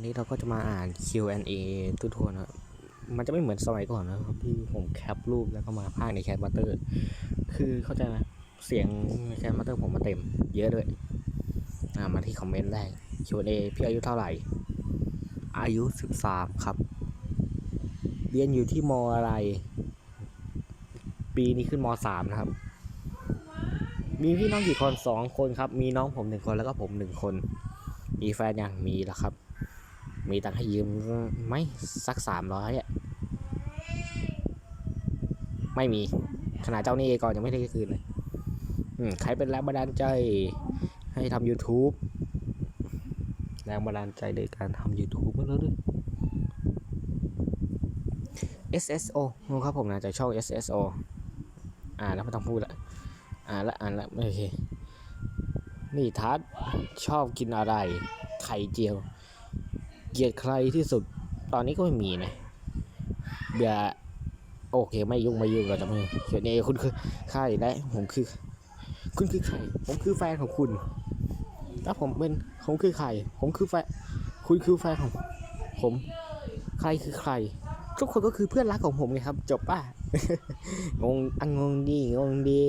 ันนี้เราก็จะมาอ่าน Q&A ทุกคนนะครับมันจะไม่เหมือนสมัยก่อนนะครับที่ผมแคปรูปแล้วก็มาพากในแคทบัตเตอร์ คือเข้าใจไหมเสียงในแคทบัตเตอร์ผมมาเต็ม เยอะด้วยอ่ามาที่คอมเมนต์แรก Q&A พี่อายุเท่าไหร่ อายุ 13 ครับ เรียนอยู่ที่มอะไร ปีนี้ขึ้นมสามนะครับ มีพี่น้องกี่คนสองคนครับ มีน้องผมหนึ่งคนแล้วก็ผมหนึ่งคน มีแฟนยังมีแล้วครับ มีตังค์ให้ยืมไหมสักสามร้อยอะไม่มีขนาดเจ้านี้ก่อนยังไม่ได้คืนเลยใครเป็นแรงบันดาลใจ ให้ทำ YouTube แรงบันดาลใจในการทำ YouTube มาแล้วด้วย SSO ครับผมนะจากช่อง SSO อ่านแล้วไม่ต้องพูดละอ่านละอ่านละโอเค นี่ทัศน์ชอบกินอะไร ไข่เจียว เกลียดใครที่สุด ตอนนี้ก็ไม่มีนะเบื่อโอเค ไม่ยุ่งไม่ยุ่งเราจะไม่เขียนเอคุณคือใครและผมคือ คุณคือใคร ผมคือแฟนของคุณถ้าผมเป็นผมคือใคร ผมคือแฟนคุณคือแฟนของผม ใครคือใคร ทุกคนก็คือเพื่อนรักของผมไงครับ จบป่ะงงอังงงดีงงดี